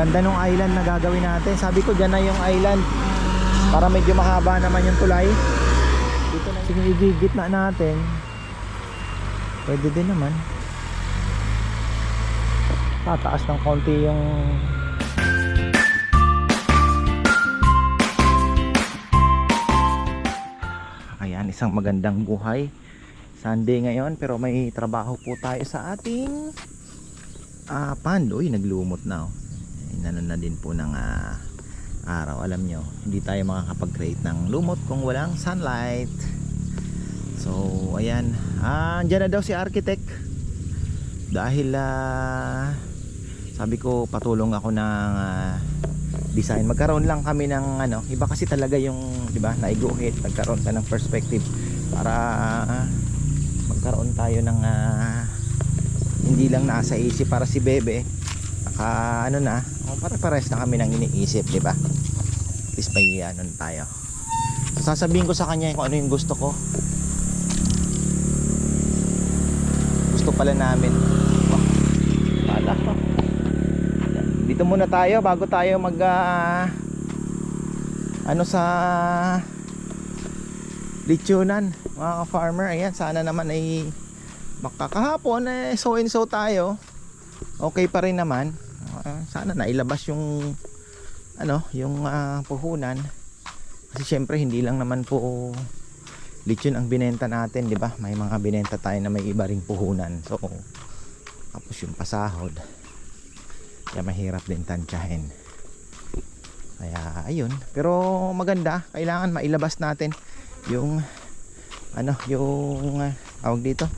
Ganda nung island na gagawin natin. Sabi ko dyan na yung island. Para medyo mahaba naman yung tulay. Dito na yung igigit na natin. Pwede din naman. Tataas ng konti yung Ayan, isang magandang buhay. Sunday ngayon pero may trabaho po tayo sa ating ah pond. Uy, naglumot na oh. Inanon na din po ng ah, araw. Alam nyo, hindi tayo makakapag-create ng lumot kung walang sunlight. So, ayan. Ah, andyan na daw si architect. Dahil ah, sabi ko patulong ako ng ah, design. Magkaroon lang kami ng ano, iba kasi talaga yung, 'di ba, naiguhit, nagkaroon ka ng perspective para ah, magkaroon tayo ng ah, hindi lang nasa isip para si Bebe. Naka ano na, oh, para pares na kami ng iniisip, 'di ba? At least may ano tayo. So, sasabihin ko sa kanya kung ano yung gusto ko. Gusto pala namin. Wah, pala. Dito muna tayo bago tayo mag ah, ano sa lechonan mga farmer ayan sana naman ay makakahapon eh so and so tayo okay pa rin naman Ah, sana nailabas yung ano yung ah, puhunan. Kasi syempre hindi lang naman po lechon ang binenta natin di ba? May mga binenta tayo na may iba ring puhunan. So tapos yung pasahod. Kaya mahirap din tansyahin. Kaya ayun. Pero maganda. Kailangan mailabas natin yung ano yung uh, tawag dito?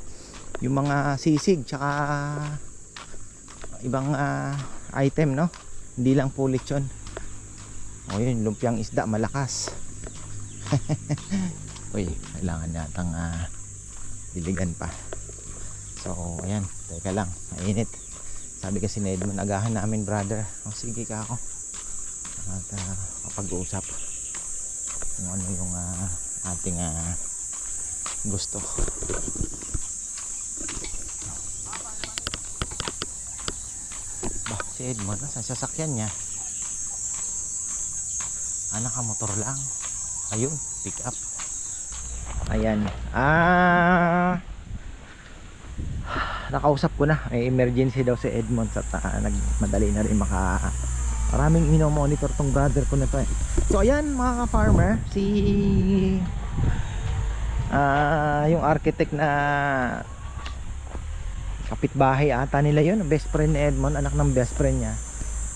Yung mga sisig tsaka ibang ah, item no? Hindi lang po lechon. O yun lumpiang isda malakas. Uy kailangan natang ah, diligan pa. So ayan teka lang mainit. Sabi kasi ni Edmond agahan namin brother. O sige ka ako. At ah, kapag-uusap kung ano yung ah, ating ah, gusto ba si Edmond nasa sasakyan niya. Anak ka motor lang. Ayun pick up. Ayan. Ah. Nakausap ko na. May emergency daw si Edmond at ah, nagmadali na rin maka maraming minomonitor tong brother ko na to eh. so ayan mga ka-farmer si ah yung architect na kapitbahay ata nila yun. Best friend ni Edmond anak ng best friend niya.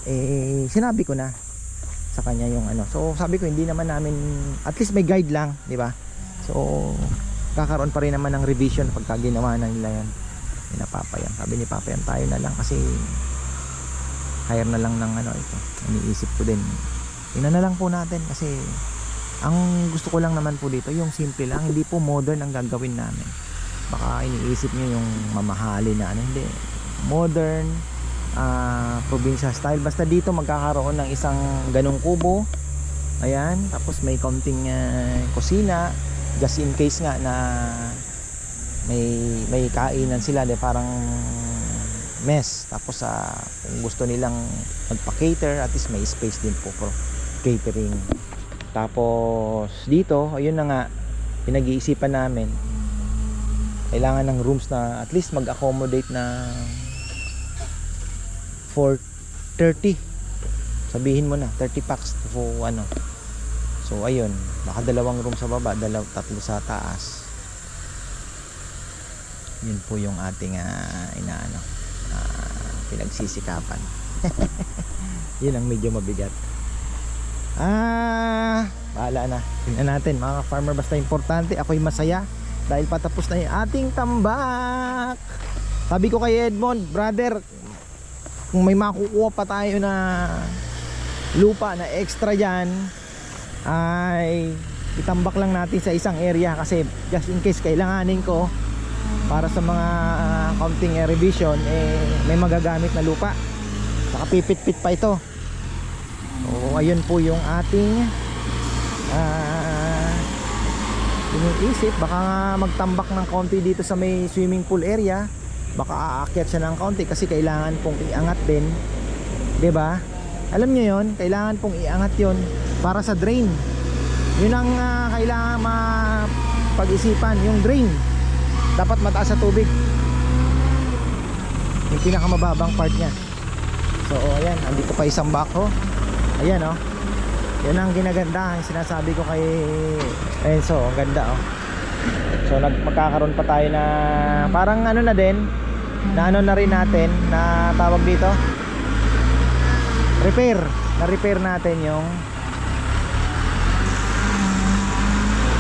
Eh sinabi ko na sa kanya yung ano. So sabi ko hindi naman namin at least may guide lang di ba? So kakaroon pa rin naman ng revision pagka ginawa na nila yan ni na Papa yan sabi ni Papa yan tayo na lang kasi hire na lang ng ano ito. Iniisip ko din. Ina na lang po natin kasi ang gusto ko lang naman po dito yung simple lang. Hindi po modern ang gagawin namin baka iniisip nyo yung mamahali na ano hindi modern ah probinsya style. Basta dito magkakaroon ng isang ganong kubo. Ayan tapos may konting ah, kusina. Just in case nga na may may kainan sila de parang mess. Tapos sa kung gusto nilang magpa-cater at least may space din po for catering. Tapos dito ayun na nga pinag-iisipan namin kailangan ng rooms na at least mag-accommodate na for 30 sabihin mo na 30 packs for ano. So ayun. Baka dalawang room sa baba dalaw tatlo sa taas. Yun po yung ating ah, inaano ah, pinagsisikapan. Yun ang medyo mabigat. Ah bahala na. Tingnan natin mga farmer basta importante ako'y masaya dahil patapos na yung ating tambak. Sabi ko kay Edmond brother kung may makukuha pa tayo na lupa na extra dyan ay itambak lang natin sa isang area kasi just in case kailanganin ko para sa mga uh, counting revision eh may magagamit na lupa. Saka pipit-pit pa ito. O ayun po yung ating ah iniisip baka nga magtambak ng konti dito sa may swimming pool area baka aakyat siya ng konti kasi kailangan pong iangat din 'di ba Alam nyo yon kailangan pong iangat yon para sa drain. Yun ang ah, kailangan mapag-isipan, yung drain. Dapat mataas sa tubig. Yung pinakamababang part niya. So, ayan, andito pa isang bako. Ayan, oh. Yan ang ginaganda, yung sinasabi ko kay Enzo, ang ganda, oh. So, nag magkakaroon pa tayo na parang ano na din, na ano na rin natin, na tawag dito, repair. Na-repair natin yung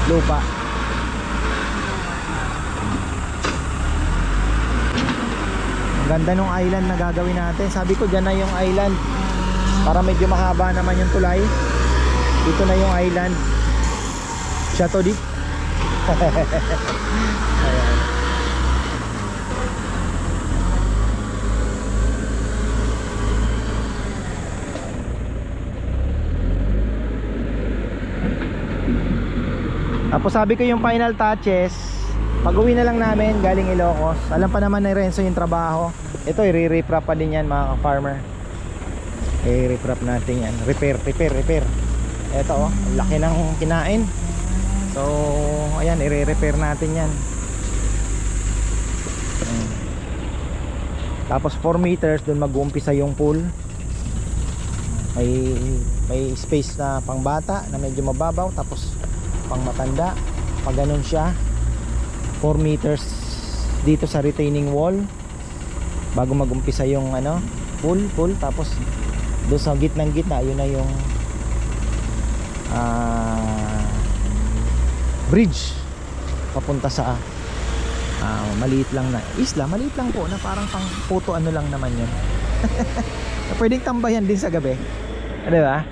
lupa. Ang ganda nung island na gagawin natin. Sabi ko dyan na yung island. Para medyo mahaba naman yung tulay. Dito na yung island. Chateau d'If. Ayan. Tapos sabi ko yung final touches, pag uwi na lang namin galing Ilocos, alam pa naman ni Renzo yung trabaho. Ito i-reprap pa din yan mga farmer. I-reprap natin yan. Repair, repair, repair. Ito oh, laki ng kinain. So, ayan, i-repair natin yan. Tapos 4 meters doon mag-uumpisa yung pool. May may space na pang bata na medyo mababaw tapos pang matanda. Pag ganun siya, 4 meters dito sa retaining wall bago mag-umpisa yung ano, pool, pool tapos doon sa gitnang gitna, yun na yung ah bridge papunta sa ah, maliit lang na isla, maliit lang po na parang pang photo ano lang naman yun. Pwedeng tambayan din sa gabi. Di ba?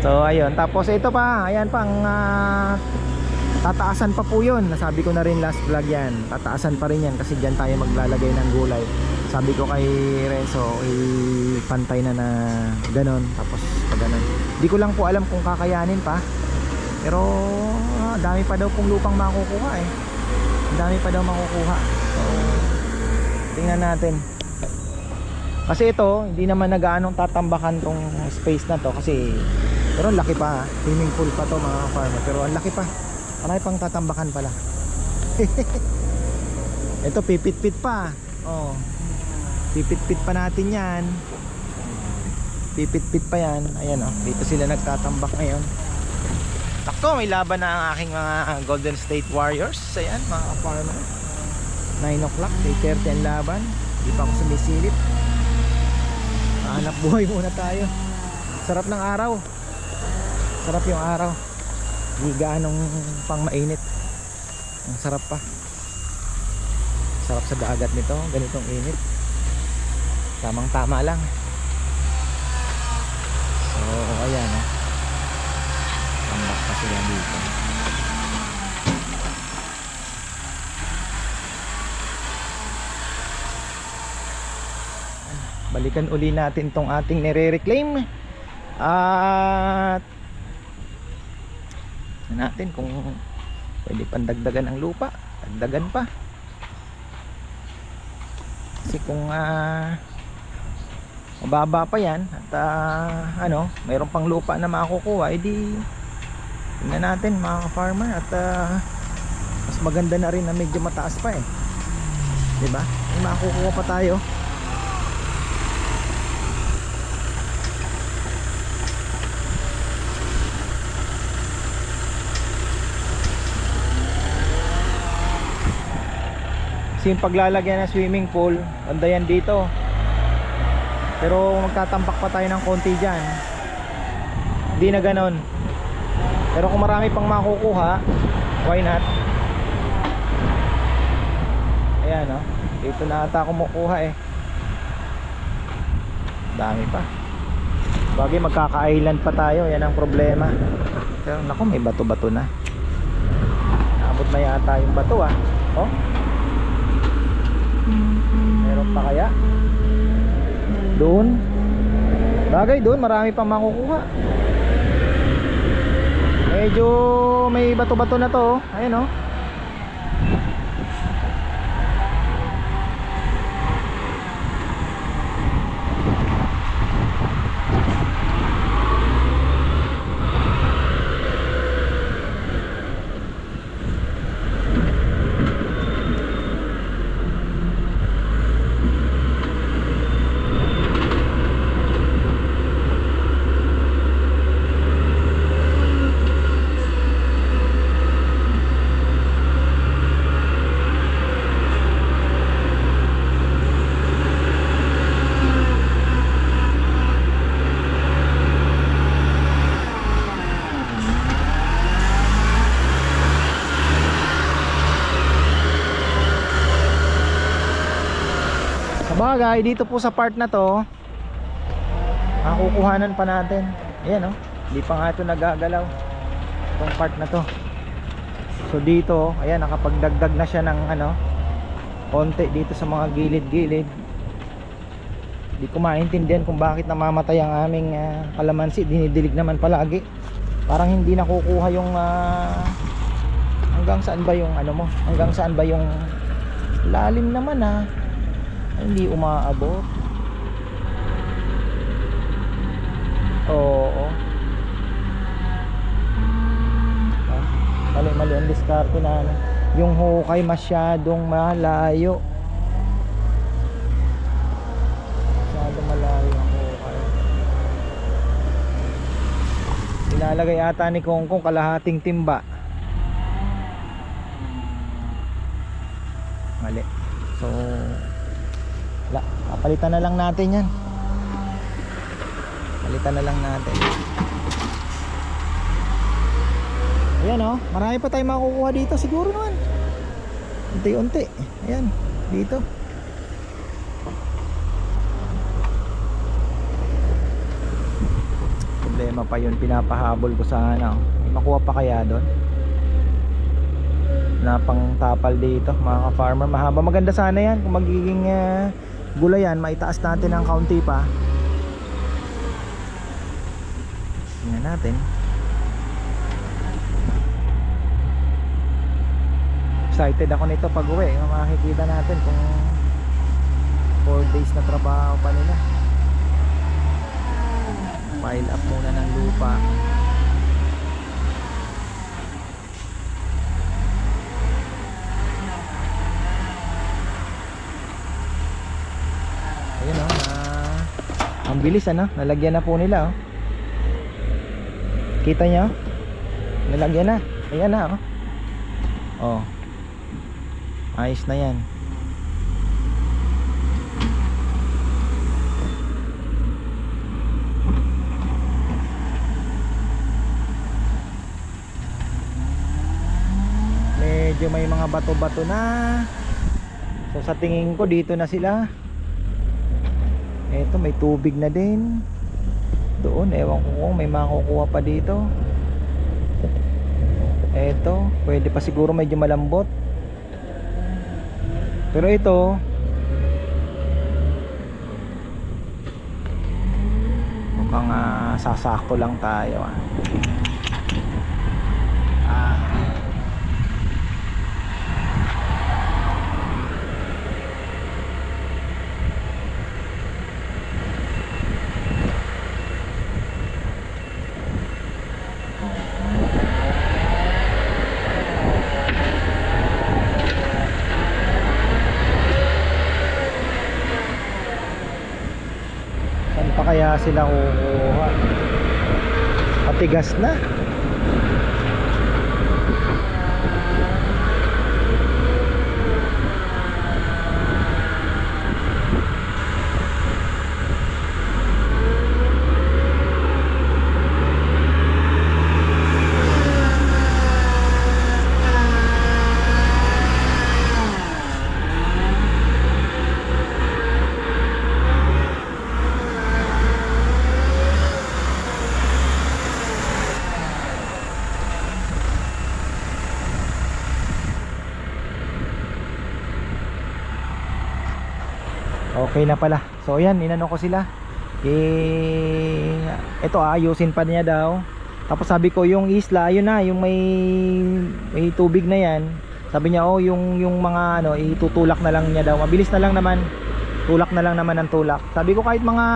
So ayun, tapos ito pa, ayan pang ah, tataasan pa po yun. Nasabi ko na rin last vlog yan. Tataasan pa rin yan kasi dyan tayo maglalagay ng gulay. Sabi ko kay Renzo, ipantay na na ganon. Tapos pag ganon. Di ko lang po alam kung kakayanin pa. Pero ah, dami pa daw pong lupang makukuha eh. Dami pa daw makukuha. So, tingnan natin. Kasi ito, hindi naman nagaanong tatambakan tong space na to kasi pero laki pa, swimming pool pa to mga farmer. Pero ang laki pa. Marami pang tatambakan pala. ito pipit-pit pa. Oh. Pipit-pit pa natin 'yan. Pipit-pit pa 'yan. Ayan oh, dito sila nagtatambak ngayon. Takto, may laban na ang aking mga Golden State Warriors. Ayan, mga farmer. 9 o'clock, 8.30 ang laban. Hindi pa ako sumisilip. Hanap buhay muna tayo. Sarap ng araw. Sarap yung araw. Hindi gaanong pang mainit. Ang sarap pa. Sarap sa dagat nito. Ganitong init. Tamang tama lang. So, ayan. Oh. Tambak pa sila dito. balikan uli natin tong ating nire-reclaim at natin kung pwede pang dagdagan ang lupa dagdagan pa kasi kung ah, mababa pa yan at ah, ano mayroon pang lupa na makukuha edi tingnan natin mga farmer at ah, mas maganda na rin na medyo mataas pa eh 'di ba? May makukuha pa tayo. Kasi yung paglalagyan ng swimming pool, banda yan dito. Pero magtatambak pa tayo ng konti dyan. Hindi na ganon. Pero kung marami pang makukuha, why not? Ayan oh. Dito na ata kumukuha eh. Dami pa. Bagay magkaka-island pa tayo, yan ang problema. Pero naku, may bato-bato na. Naabot na yata yung bato ah. Oh. Meron pa kaya? Doon? Bagay doon, marami pang makukuha. Medyo may bato-bato na to. oh. Ayun oh. Bagay, dito po sa part na to, makukuhanan pa natin. Ayan oh, hindi pa nga ito nagagalaw. Itong part na to. So dito, ayan, nakapagdagdag na siya ng ano, konti dito sa mga gilid-gilid. Hindi ko maintindihan kung bakit namamatay ang aming ah, kalamansi. Dinidilig naman palagi. Parang hindi nakukuha yung ah, hanggang saan ba yung ano mo? Hanggang saan ba yung lalim naman ah. Hindi umaabot. Oo. Ah, mali mali ang diskarte na ano. Yung hukay masyadong malayo. Masyadong malayo ang hukay. Ilalagay ata ni Kong Kong kalahating timba. Mali. So, wala. Papalitan na lang natin yan. Palitan na lang natin. Ayan oh, marami pa tayong makukuha dito siguro naman. Unti-unti. Ayan, dito. Problema pa yun, pinapahabol ko sa ano. May makuha pa kaya doon? Na pang tapal dito, mga ka-farmer. Mahaba, maganda sana yan. Kung magiging uh, gulayan, maitaas natin ng kaunti pa. Tingnan natin. Excited ako nito pag uwi. Makikita natin kung 4 days na trabaho pa nila. Pile up muna ng lupa. Ayun oh, ah, ang bilis ano, nalagyan na po nila oh. Kita nyo? Nilagyan na. Ayan na, oh. Oh. Ayos na yan. Medyo may mga bato-bato na. So sa tingin ko dito na sila. Eto may tubig na din. Doon ewan ko kung may makukuha pa dito. Eto pwede pa siguro medyo malambot. Pero ito mukhang uh, sasakto lang tayo ah Saan pa kaya sila kukuha? Patigas na. Okay na pala. So ayan, inano ko sila. Eh ito ayusin pa niya daw. Tapos sabi ko yung isla, ayun na, yung may may tubig na 'yan. Sabi niya, "Oh, yung yung mga ano, itutulak na lang niya daw. Mabilis na lang naman. Tulak na lang naman ang tulak." Sabi ko kahit mga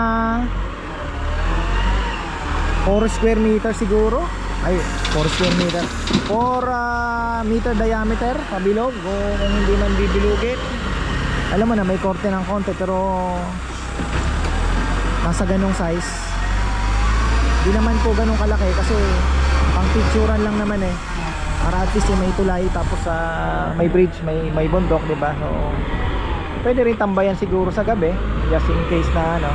4 square meter siguro. Ay, 4 square meter. 4 meter diameter pabilog o kung hindi man bibilugin alam mo na may korte ng konti pero nasa ganong size. Di naman po ganong kalaki kasi pang picturean lang naman eh. Para at least eh, may tulay tapos sa may bridge may may bundok di ba? So pwede rin tambayan siguro sa gabi just in case na ano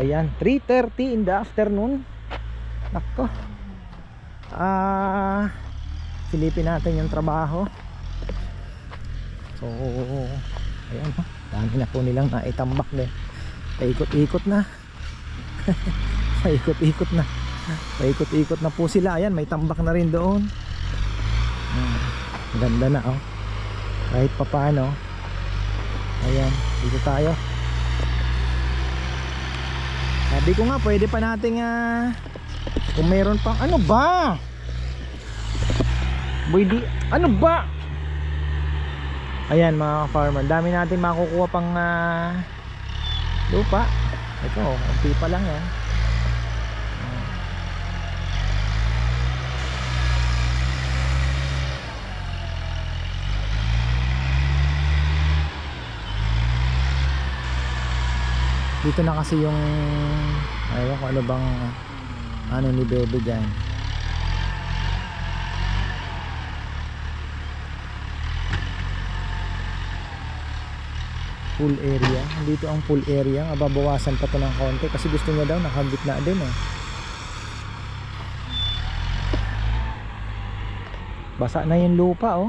So ayan, 3.30 in the afternoon. Nako. Ah, silipin natin yung trabaho. So, ayan oh. Dami na po nilang naitambak din. Paikot-ikot na. Paikot-ikot na. Paikot-ikot na po sila. Ayan, may tambak na rin doon. Hmm, ganda na oh. Kahit pa paano. Ayan, dito tayo. Sabi ko nga, pwede pa nating ah, kung meron pang, ano ba? Boy, di, ano ba? Ayan mga farmer, dami natin makukuha pang ah, lupa. Ito, konti pa lang yan. Dito na kasi yung ayaw ko ano bang ano ni Bebe dyan. Pool area. Dito ang pool area. Mababawasan pa to ng konti kasi gusto niya daw nakagit na din eh. Basa na yung lupa oh.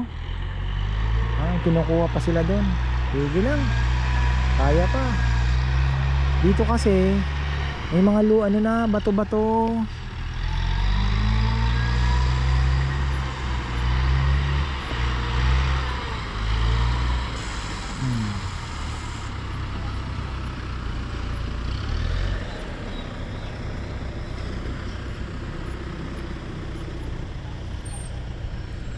Ah, kinukuha pa sila doon. Sige lang. Kaya pa. Dito kasi may mga lu ano na bato-bato. Hmm.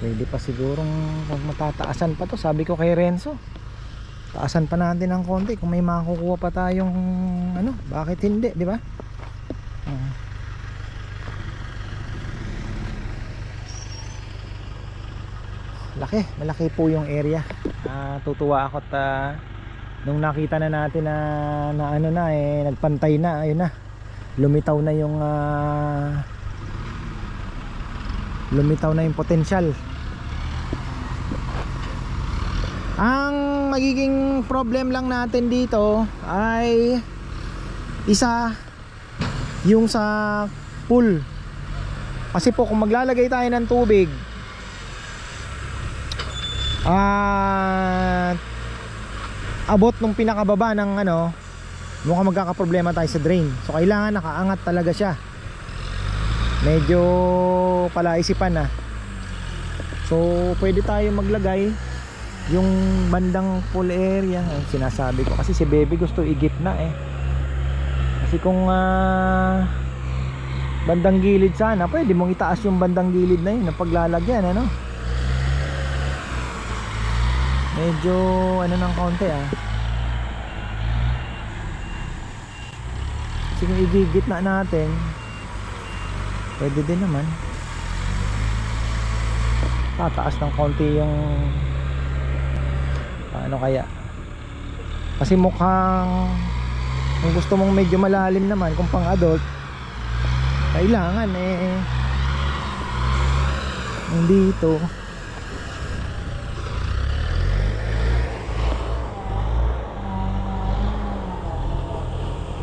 Pwede pa sigurong pag matataasan pa to sabi ko kay Renzo taasan pa natin ng konti kung may makukuha pa tayong ano bakit hindi di ba? Ah. laki malaki po yung area. Ah, tutuwa ako at ah, nung nakita na natin na, na ano na eh nagpantay na ayun na. Lumitaw na yung ah, lumitaw na yung potential ang magiging problem lang natin dito ay isa yung sa pool. Kasi po kung maglalagay tayo ng tubig at abot nung pinakababa ng ano mukhang magkakaproblema tayo sa drain. So kailangan nakaangat talaga siya. Medyo palaisipan na. So pwede tayo maglagay yung bandang pool area ang sinasabi ko. Kasi si baby gusto igitna eh. Kasi kung ah, bandang gilid sana pwede mong itaas yung bandang gilid na yun ng paglalagyan ano? Medyo ano ng konti ah. Kasi kung igigitna natin pwede din naman. Tataas ng konti yung paano kaya. Kasi mukhang kung gusto mong medyo malalim naman kung pang adult kailangan eh. Dito.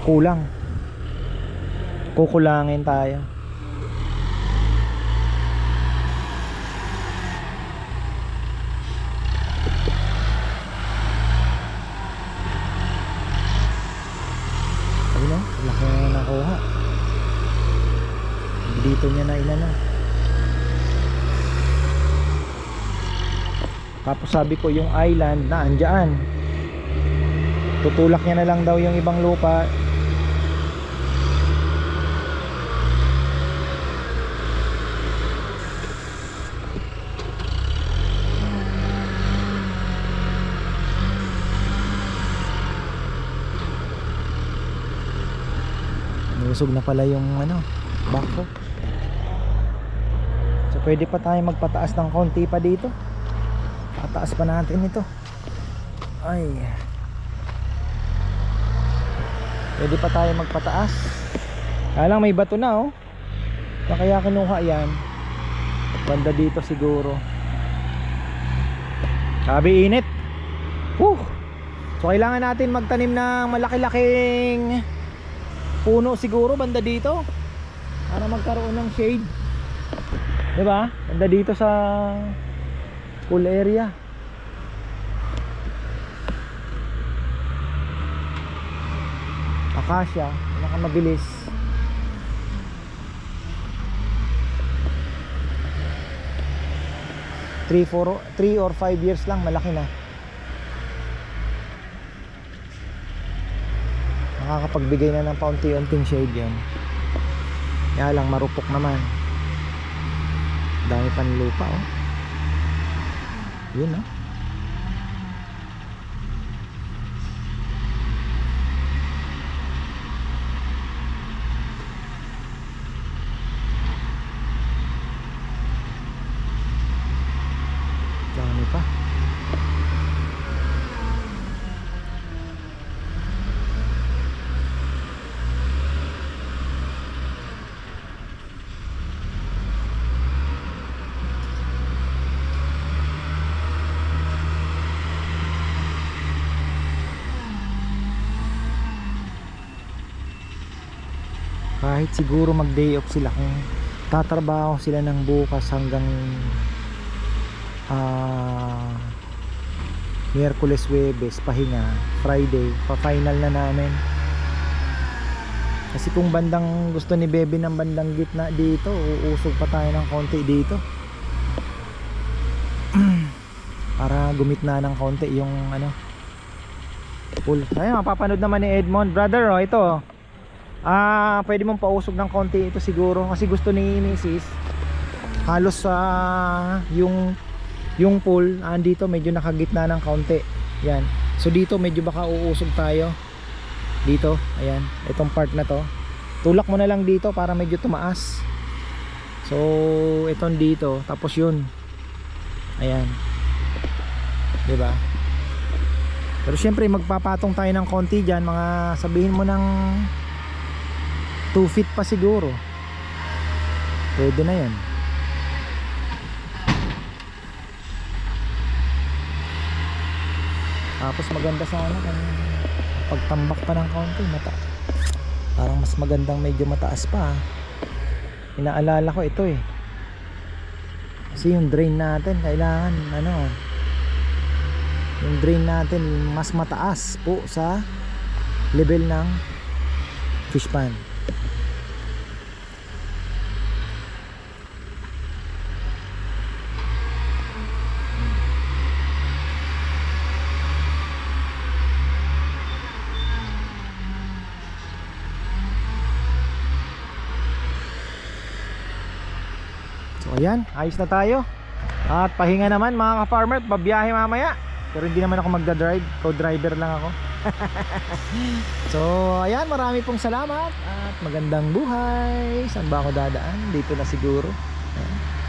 Kulang. Kukulangin tayo Ayun o, laki na yung nakuha. Dito niya na inano. Tapos sabi ko yung island na andyan. Tutulak niya na lang daw yung ibang lupa. Nusog na pala yung ano, bako. Pwede pa tayo magpataas ng konti pa dito. Pataas pa natin ito. Ay. Pwede pa tayo magpataas. Kaya lang may bato na oh. Na Kaya kinuha yan. Banda dito siguro. Sabi init. Whew. So kailangan natin magtanim ng malaki-laking puno siguro banda dito para magkaroon ng shade. 'Di ba? Banda dito sa pool area. Akasya, mabilis. Three, four, three or five years lang, malaki na. Nakakapagbigay na ng paunti-unting shade yun. Kaya lang marupok naman. Dami pa ng lupa oh. Yun oh. Dami pa. Kahit siguro mag day off sila kung tatrabaho sila ng bukas hanggang ah Miyerkules, Webes, pahinga, Friday, pa-final na namin. Kasi kung bandang gusto ni Bebe ng bandang gitna dito, uusog pa tayo ng konti dito. Para gumitna ng konti yung ano, pool. Ayun, mapapanood naman ni Edmond. Brother, oh, ito. Ah, pwede mong pausog ng konti ito siguro kasi gusto ni Mrs. Halos sa yung yung pool andito medyo nakagitna ng kaunti. Yan. So dito medyo baka uusog tayo. Dito, ayan, itong part na to. Tulak mo na lang dito para medyo tumaas. So, itong dito, tapos yun. Ayan. 'Di ba? Pero syempre magpapatong tayo ng konti diyan, mga sabihin mo ng 2 feet pa siguro. Pwede na yan. Tapos maganda sana pagtambak pa ng kaunti mata parang mas magandang medyo mataas pa ah. inaalala ko ito eh. Kasi yung drain natin kailangan ano yung drain natin mas mataas po sa level ng fish pan So ayan, ayos na tayo. At pahinga naman mga ka-farmer, pabiyahe mamaya. Pero hindi naman ako magda-drive, co-driver lang ako. so ayan, marami pong salamat at magandang buhay. Saan ba ako dadaan? Dito na siguro. Ayan.